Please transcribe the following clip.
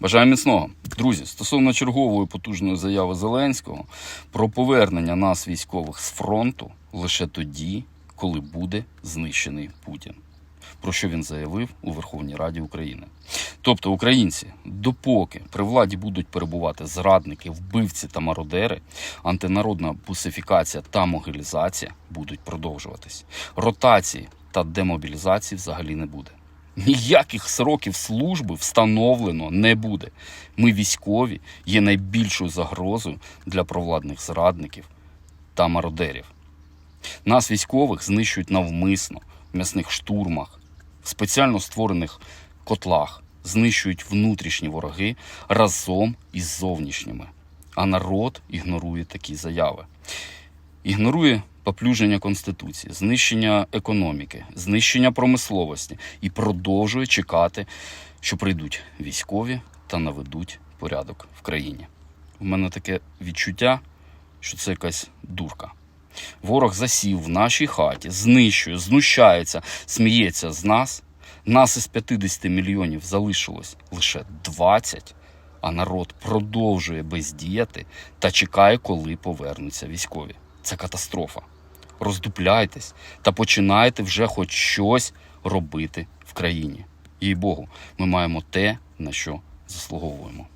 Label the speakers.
Speaker 1: Бажаю міцного. Друзі, стосовно чергової потужної заяви Зеленського про повернення нас військових з фронту лише тоді, коли буде знищений Путін. Про що він заявив у Верховній Раді України. Тобто, українці, допоки при владі будуть перебувати зрадники, вбивці та мародери, антинародна бусифікація та могилізація будуть продовжуватись. Ротації та демобілізації взагалі не буде. Ніяких сроків служби встановлено не буде. Ми військові є найбільшою загрозою для провладних зрадників та мародерів. Нас військових знищують навмисно в м'ясних штурмах, в спеціально створених котлах, знищують внутрішні вороги разом із зовнішніми. А народ ігнорує такі заяви. Ігнорує поплюження Конституції, знищення економіки, знищення промисловості і продовжує чекати, що прийдуть військові та наведуть порядок в країні. У мене таке відчуття, що це якась дурка. Ворог засів в нашій хаті, знищує, знущається, сміється з нас. Нас із 50 мільйонів залишилось лише 20, а народ продовжує бездіяти та чекає, коли повернуться військові. Це катастрофа. Роздупляйтесь та починайте вже хоч щось робити в країні. Їй Богу, ми маємо те, на що заслуговуємо.